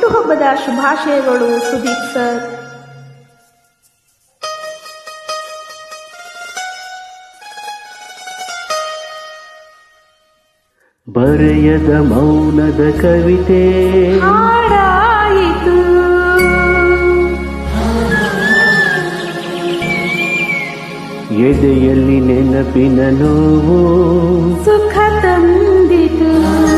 ಹುಟ್ಟುಹಬ್ಬದ ಶುಭಾಶಯಗಳು ಸುದೀಪ್ ಸರ್. ಬರೆಯದ ಮೌನದ ಕವಿತೆ. ಹಾಡಾಯಿತು. ಎದೆಯಲ್ಲಿ ನೆನಪಿನ ನೋವು. ಸುಖ ತಂದಿತು.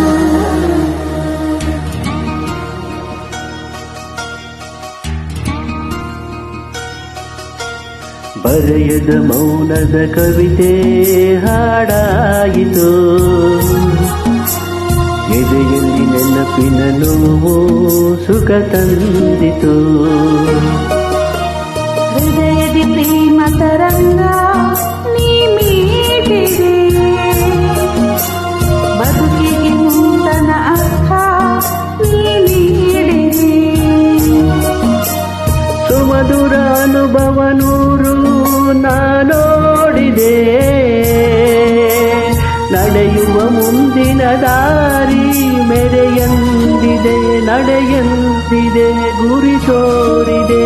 ಬರೆಯದ ಮೌನದ ಕವಿತೆ ಹಾಡಾಯಿತು. ಎದೆಯಲ್ಲಿ ನೆನಪಿನ ನೋವು ಸುಖ ತಂದಿತು. ಹೃದಯದಿ ಪ್ರೇಮ ತರಂಗ ನಡೆಯುವ ಮುಂದಿನ ದಾರಿ ಮೆರೆಯಂದಿದೆ ನಡೆಯಂದಿದೆ ಗುರಿ ತೋರಿದೆ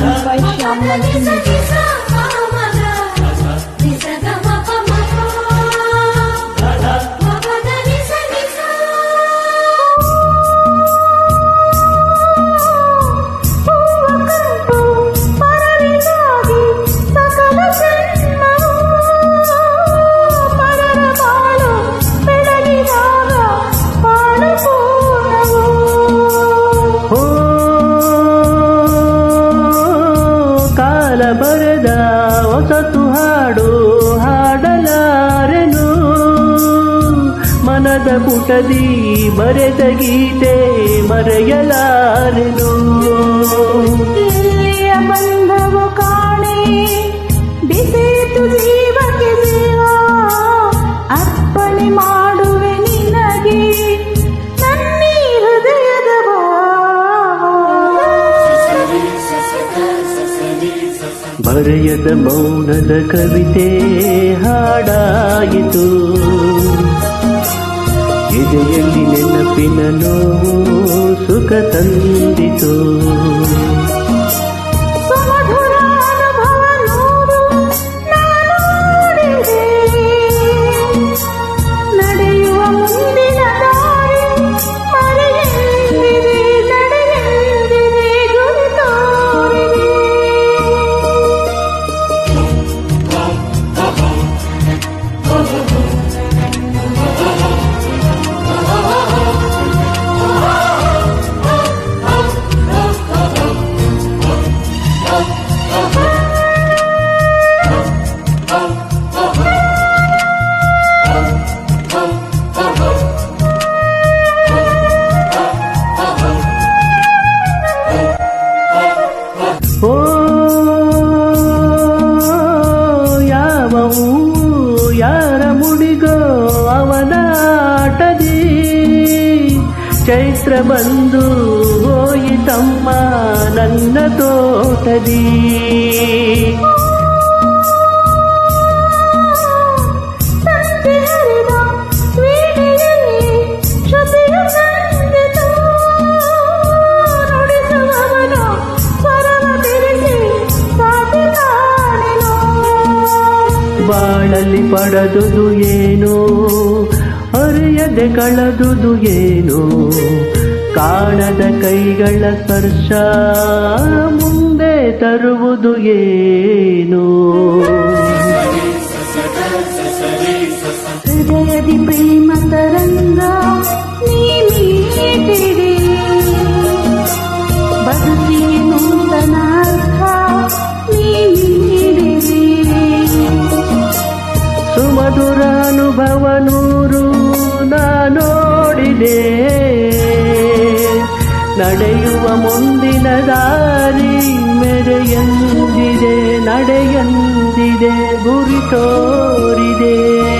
Bay Şamlar Cümleci. ಕಾಲ ಬರೆದ ಹೊಸತು ಹಾಡು ಹಾಡಲಾರೆನು. ಮನದ ಪುಟದಿ ಬರೆದ ಗೀತೆ ಮರೆಯಲಾರೆನು. ಬರೆಯದ ಮೌನದ ಕವಿತೆ ಹಾಡಾಯಿತು. ಎದೆಯಲ್ಲಿ ನೆನಪಿನ ನೋವು ಸುಖ ತಂದಿತು. ಚೈತ್ರ ಬಂದು ಹೋಯಿತಮ್ಮ ನನ್ನ ತೋಟದಿ. ಬಾಳಲ್ಲಿ ಪಡೆದುದು ಏನು ಕಾಣದೆ ಕಳೆದುದು ಏನು? ಕಾಣದ ಕೈಗಳ ಸ್ಪರ್ಶ ಮುಂದೆ ತರುವುದು ಏನು? ಹೃದಯದಿ ಪ್ರೇಮ ತರಂಗ ಬದುಕಿಗೆ ನೂತನಾರ್ಥ ಸುಮಧುರ ಅನುಭವನು ನಡೆಯುವ ಮುಂದಿನ ದಾರಿ ಮೆರೆಯಂದಿದೆ ನಡೆಯಂದಿದೆ ಗುರಿ ತೋರಿದೆ.